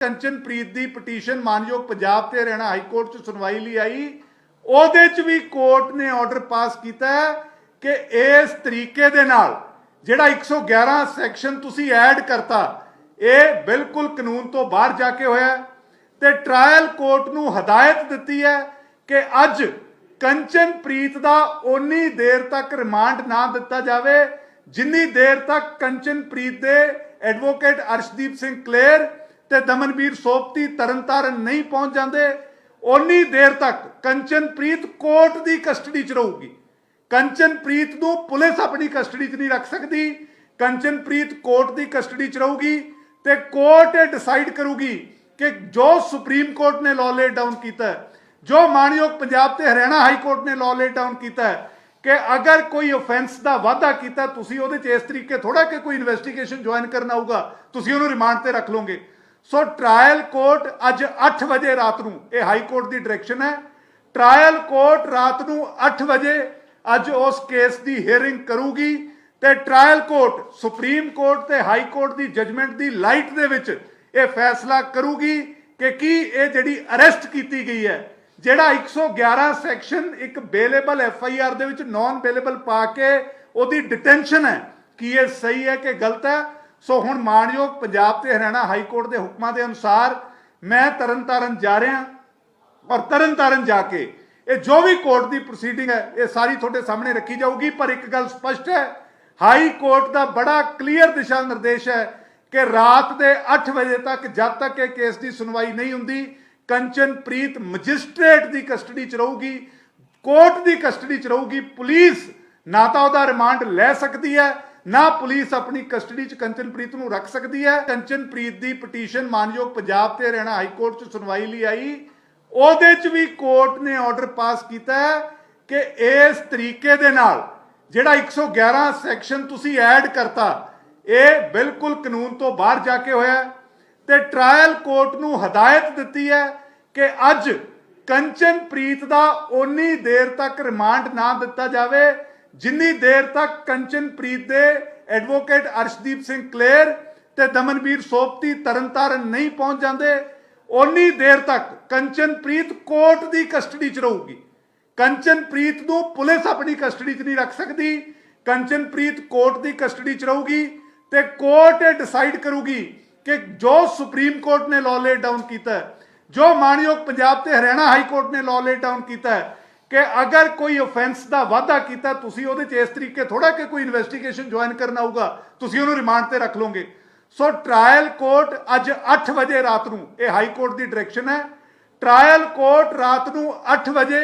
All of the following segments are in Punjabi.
ਕੰਚਨਪ੍ਰੀਤ ਦੀ ਪਟੀਸ਼ਨ ਮਾਨਯੋਗ ਪੰਜਾਬ ਤੇ ਹਰਿਆਣਾ ਹਾਈ ਕੋਰਟ 'ਚ ਸੁਣਵਾਈ ਲਈ ਆਈ। ਉਹਦੇ 'ਚ ਵੀ ਕੋਰਟ ਨੇ ਆਰਡਰ ਪਾਸ ਕੀਤਾ ਕਿ ਇਸ ਤਰੀਕੇ ਦੇ ਨਾਲ ਜਿਹੜਾ 111 ਸੈਕਸ਼ਨ ਤੁਸੀਂ ਐਡ ਕਰਤਾ, ਇਹ ਬਿਲਕੁਲ ਕਾਨੂੰਨ ਤੋਂ ਬਾਹਰ ਜਾ ਕੇ ਹੋਇਆ ਤੇ ਟ੍ਰਾਇਲ ਕੋਰਟ ਨੂੰ ਹਦਾਇਤ ਦਿੱਤੀ ਹੈ ਕਿ ਅੱਜ ਕੰਚਨਪ੍ਰੀਤ ਦਾ ਓਨੀ ਦੇਰ ਤੱਕ ਰਿਮਾਂਡ ਨਾ ਦਿੱਤਾ ਜਾਵੇ, ਜਿੰਨੀ ਦੇਰ ਤੱਕ ਕੰਚਨਪ੍ਰੀਤ ਦੇ ਐਡਵੋਕੇਟ ਅਰਸ਼ਦੀਪ ਸਿੰਘ ਕਲੇਰ ਤੇ ਦਮਨਵੀਰ ਸੋਪਤੀ ਤਰਨਤਾਰਨ ਨਹੀਂ ਪਹੁੰਚ ਜਾਂਦੇ, ਓਨੀ ਦੇਰ ਤੱਕ ਕੰਚਨਪ੍ਰੀਤ ਕੋਰਟ ਦੀ ਕਸਟਡੀ 'ਚ ਰਹੂਗੀ। ਕੰਚਨਪ੍ਰੀਤ ਨੂੰ ਪੁਲਿਸ ਆਪਣੀ ਕਸਟਡੀ 'ਚ ਨਹੀਂ ਰੱਖ ਸਕਦੀ, ਕੰਚਨਪ੍ਰੀਤ ਕੋਰਟ ਦੀ ਕਸਟਡੀ 'ਚ ਰਹੂਗੀ ਤੇ ਕੋਰਟ ਇਹ ਡਿਸਾਈਡ ਕਰੂਗੀ ਕਿ ਜੋ ਸੁਪਰੀਮ ਕੋਰਟ ਨੇ ਲਾਅ ਲੇ ਡਾਊਨ ਕੀਤਾ, ਜੋ ਮਾਨਯੋਗ ਪੰਜਾਬ ਤੇ ਹਰਿਆਣਾ ਹਾਈ ਕੋਰਟ ਨੇ ਲਾਅ ਲੇ ਡਾਊਨ ਕੀਤਾ, ਕਿ ਅਗਰ ਕੋਈ ਆਫੈਂਸ ਦਾ ਵਾਅਦਾ ਕੀਤਾ, ਤੁਸੀਂ ਉਹਦੇ 'ਚ ਇਸ ਤਰੀਕੇ ਥੋੜਾ ਕਿ ਕੋਈ ਇਨਵੈਸਟੀਗੇਸ਼ਨ ਜੁਆਇਨ ਕਰਨਾ ਹੋਊਗਾ ਤੁਸੀਂ ਉਹਨੂੰ ਰਿਮਾਂਡ ਤੇ ਰੱਖ ਲਓਗੇ। ਸੋ ਟ੍ਰਾਇਲ ਕੋਰਟ ਅੱਜ 8 ਵਜੇ ਰਾਤ ਨੂੰ, ਇਹ ਹਾਈ ਕੋਰਟ ਦੀ ਡਾਇਰੈਕਸ਼ਨ ਹੈ। ਟ੍ਰਾਇਲ ਕੋਰਟ ਰਾਤ ਨੂੰ 8 ਵਜੇ ਅੱਜ ਉਸ ਕੇਸ ਦੀ ਹੀਅਰਿੰਗ ਕਰੂਗੀ ਤੇ ਟ੍ਰਾਇਲ ਕੋਰਟ ਸੁਪਰੀਮ ਕੋਰਟ ਤੇ ਹਾਈ ਕੋਰਟ ਦੀ ਜਜਮੈਂਟ ਦੀ ਲਾਈਟ ਦੇ ਵਿੱਚ ਇਹ ਫੈਸਲਾ ਕਰੂਗੀ ਕਿ ਕੀ ਇਹ ਜਿਹੜੀ ਅਰੈਸਟ ਕੀਤੀ ਗਈ ਹੈ, ਜਿਹੜਾ 111 ਸੈਕਸ਼ਨ ਇੱਕ ਬੇਲੇਬਲ ਐਫ ਆਈ ਆਰ ਦੇ ਵਿੱਚ ਨਾਨ ਬੇਲੇਬਲ ਪਾ ਕੇ ਉਹਦੀ ਡਿਟੈਂਸ਼ਨ ਹੈ, ਕੀ ਇਹ ਸਹੀ ਹੈ ਕਿ ਗਲਤ ਹੈ? ਸੋ ਹੁਣ ਮਾਣਯੋਗ ਪੰਜਾਬ ਤੇ ਹਰਿਆਣਾ ਹਾਈ ਕੋਰਟ ਦੇ ਹੁਕਮਾਂ ਦੇ ਅਨੁਸਾਰ ਮੈਂ ਤਰਨਤਾਰਨ ਜਾ ਰਿਹਾ ਔਰ ਤਰਨਤਾਰਨ ਜਾ ਕੇ ਇਹ ਜੋ ਵੀ ਕੋਰਟ ਦੀ ਪ੍ਰੋਸੀਡਿੰਗ ਹੈ, ਇਹ ਸਾਰੀ ਤੁਹਾਡੇ ਸਾਹਮਣੇ ਰੱਖੀ ਜਾਊਗੀ। ਪਰ ਇੱਕ ਗੱਲ ਸਪਸ਼ਟ ਹੈ, ਹਾਈ ਕੋਰਟ ਦਾ ਬੜਾ ਕਲੀਅਰ ਦਿਸ਼ਾ ਨਿਰਦੇਸ਼ ਹੈ ਕਿ ਰਾਤ ਦੇ 8 ਵਜੇ ਤੱਕ ਜਦ ਤੱਕ ਇਹ ਕੇਸ ਦੀ ਸੁਣਵਾਈ ਨਹੀਂ ਹੁੰਦੀ ਕੰਚਨਪ੍ਰੀਤ ਮੈਜਿਸਟ੍ਰੇਟ ਦੀ ਕਸਟਡੀ 'ਚ ਰਹੂਗੀ, ਕੋਰਟ ਦੀ ਕਸਟਡੀ 'ਚ ਰਹੂਗੀ, ਪੁਲਿਸ ਨਾ ਤਾਂ ਉਹਦਾ ਰਿਮਾਂਡ ਲੈ ਸਕਦੀ ਹੈ ਨਾ ਪੁਲਿਸ ਆਪਣੀ ਕਸਟਡੀ 'ਚ ਕੰਚਨਪ੍ਰੀਤ ਨੂੰ ਰੱਖ ਸਕਦੀ ਹੈ। ਕੰਚਨਪ੍ਰੀਤ ਦੀ ਪਟੀਸ਼ਨ ਮਾਨਯੋਗ ਪੰਜਾਬ ਤੇ ਹਰਿਆਣਾ ਹਾਈ ਕੋਰਟ 'ਚ ਸੁਣਵਾਈ ਲਈ ਆਈ। ਉਹਦੇ 'ਚ ਵੀ ਕੋਰਟ ਨੇ ਆਰਡਰ ਪਾਸ ਕੀਤਾ ਕਿ ਇਸ ਤਰੀਕੇ ਦੇ ਨਾਲ ਜਿਹੜਾ 111 ਸੈਕਸ਼ਨ ਤੁਸੀਂ ਐਡ ਕਰਤਾ, ਇਹ ਬਿਲਕੁਲ ਕਾਨੂੰਨ ਤੋਂ ਬਾਹਰ ਜਾ ਕੇ ਹੋਇਆ ਹੈ ਤੇ ਟ੍ਰਾਇਲ ਕੋਰਟ ਨੂੰ ਹਦਾਇਤ ਦਿੱਤੀ ਹੈ ਕਿ ਅੱਜ ਕੰਚਨਪ੍ਰੀਤ ਦਾ ਓਨੀ ਦੇਰ ਤੱਕ ਰਿਮਾਂਡ ਨਾ ਦਿੱਤਾ ਜਾਵੇ ਜਿੰਨੀ ਦੇਰ ਤੱਕ ਕੰਚਨਪ੍ਰੀਤ ਦੇ ਐਡਵੋਕੇਟ ਅਰਸ਼ਦੀਪ ਸਿੰਘ ਕਲੇਰ ਤੇ ਦਮਨਵੀਰ ਸੋਪਤੀ ਤਰਨਤਾਰਨ ਨਹੀਂ ਪਹੁੰਚ ਜਾਂਦੇ ਉਨੀ ਦੇਰ ਤੱਕ ਕੰਚਨਪ੍ਰੀਤ ਕੋਰਟ ਦੀ ਕਸਟਡੀ 'ਚ ਰਹੂਗੀ। ਕੰਚਨਪ੍ਰੀਤ ਨੂੰ ਪੁਲਿਸ ਆਪਣੀ ਕਸਟਡੀ 'ਚ ਨਹੀਂ ਰੱਖ ਸਕਦੀ। ਕੰਚਨਪ੍ਰੀਤ ਕੋਰਟ ਦੀ ਕਸਟਡੀ 'ਚ ਰਹੂਗੀ ਤੇ ਕੋਰਟ ਇਹ ਡਿਸਾਈਡ ਕਰੂਗੀ ਕਿ ਜੋ ਸੁਪਰੀਮ ਕੋਰਟ ਨੇ ਲਾਅ ਲੇ ਡਾਊਨ ਕੀਤਾ, ਜੋ ਮਾਨਯੋਗ ਪੰਜਾਬ ਤੇ ਹਰਿਆਣਾ ਹਾਈ ਕੋਰਟ ਨੇ ਲਾਅ ਲੇ ਡਾਊਨ ਕੀਤਾ ਹੈ ਕਿ ਅਗਰ ਕੋਈ ਆਫੈਂਸ ਦਾ ਵਾਅਦਾ ਕੀਤਾ, ਤੁਸੀਂ ਉਹਦੇ 'ਚ ਇਸ ਤਰੀਕੇ ਥੋੜਾ ਕਿ ਕੋਈ ਇਨਵੈਸਟੀਗੇਸ਼ਨ ਜੁਆਇਨ ਕਰਨਾ ਆਊਗਾ, ਤੁਸੀਂ ਉਹਨੂੰ ਰਿਮਾਂਡ ਤੇ ਰੱਖ ਲਓਗੇ। ਸੋ ਟ੍ਰਾਇਲ ਕੋਰਟ ਅੱਜ 8 ਵਜੇ ਰਾਤ ਨੂੰ, ਇਹ ਹਾਈ ਕੋਰਟ ਦੀ ਡਾਇਰੈਕਸ਼ਨ ਹੈ। ਟ੍ਰਾਇਲ ਕੋਰਟ ਰਾਤ ਨੂੰ 8 ਵਜੇ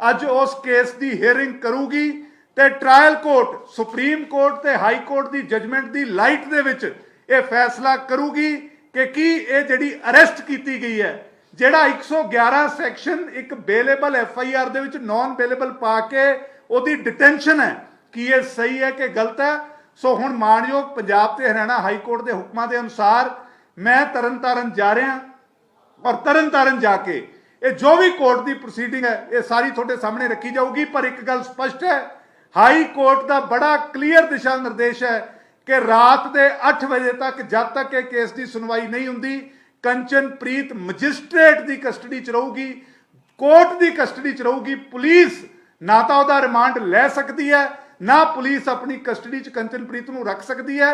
ਅੱਜ ਉਸ ਕੇਸ ਦੀ ਹੀਅਰਿੰਗ ਕਰੂਗੀ ਤੇ ਟ੍ਰਾਇਲ ਕੋਰਟ ਸੁਪਰੀਮ ਕੋਰਟ ਤੇ ਹਾਈ ਕੋਰਟ ਦੀ ਜਜਮੈਂਟ ਦੀ ਲਾਈਟ ਦੇ ਵਿੱਚ ਇਹ ਫੈਸਲਾ ਕਰੂਗੀ ਕਿ ਕੀ ਇਹ ਜਿਹੜੀ ਅਰੈਸਟ ਕੀਤੀ ਗਈ ਹੈ ਜਿਹੜਾ 111 ਸੈਕਸ਼ਨ ਇੱਕ ਬੇਲੇਬਲ ਐਫ ਆਈ ਆਰ ਦੇ ਵਿੱਚ ਨਾਨ ਬੇਲੇਬਲ ਪਾ ਕੇ ਉਹਦੀ ਡਿਟੈਂਸ਼ਨ ਹੈ, ਕੀ ਇਹ ਸਹੀ ਹੈ ਕਿ ਗਲਤ ਹੈ? ਸੋ ਹੁਣ ਮਾਨਯੋਗ ਪੰਜਾਬ ਤੇ ਹਰਿਆਣਾ ਹਾਈ ਕੋਰਟ ਦੇ ਹੁਕਮਾਂ ਦੇ ਅਨੁਸਾਰ ਮੈਂ ਤਰਨਤਾਰਨ ਜਾ ਰਿਹਾ ਔਰ ਤਰਨਤਾਰਨ ਜਾ ਕੇ ਇਹ ਜੋ ਵੀ ਕੋਰਟ ਦੀ ਪ੍ਰੋਸੀਡਿੰਗ ਹੈ, ਇਹ ਸਾਰੀ ਤੁਹਾਡੇ ਸਾਹਮਣੇ ਰੱਖੀ ਜਾਊਗੀ, ਪਰ ਇੱਕ ਗੱਲ ਸਪਸ਼ਟ ਹੈ, ਹਾਈ ਕੋਰਟ ਦਾ ਬੜਾ ਕਲੀਅਰ ਦਿਸ਼ਾ ਨਿਰਦੇਸ਼ ਹੈ ਕਿ ਰਾਤ ਦੇ 8 ਵਜੇ ਤੱਕ ਜਦ ਤੱਕ ਇਹ ਕੇਸ ਦੀ ਸੁਣਵਾਈ ਨਹੀਂ ਹੁੰਦੀ ਕੰਚਨਪ੍ਰੀਤ ਮੈਜਿਸਟ੍ਰੇਟ ਦੀ ਕਸਟਡੀ 'ਚ ਰਹੂਗੀ, ਕੋਰਟ ਦੀ ਕਸਟਡੀ 'ਚ ਰਹੂਗੀ, ਪੁਲਿਸ ਨਾ ਤਾਂ ਉਹਦਾ ਰਿਮਾਂਡ ਲੈ ਸਕਦੀ ਹੈ, ਨਾ ਪੁਲਿਸ ਆਪਣੀ ਕਸਟਡੀ 'ਚ ਕੰਚਨਪ੍ਰੀਤ ਨੂੰ ਰੱਖ ਸਕਦੀ ਹੈ।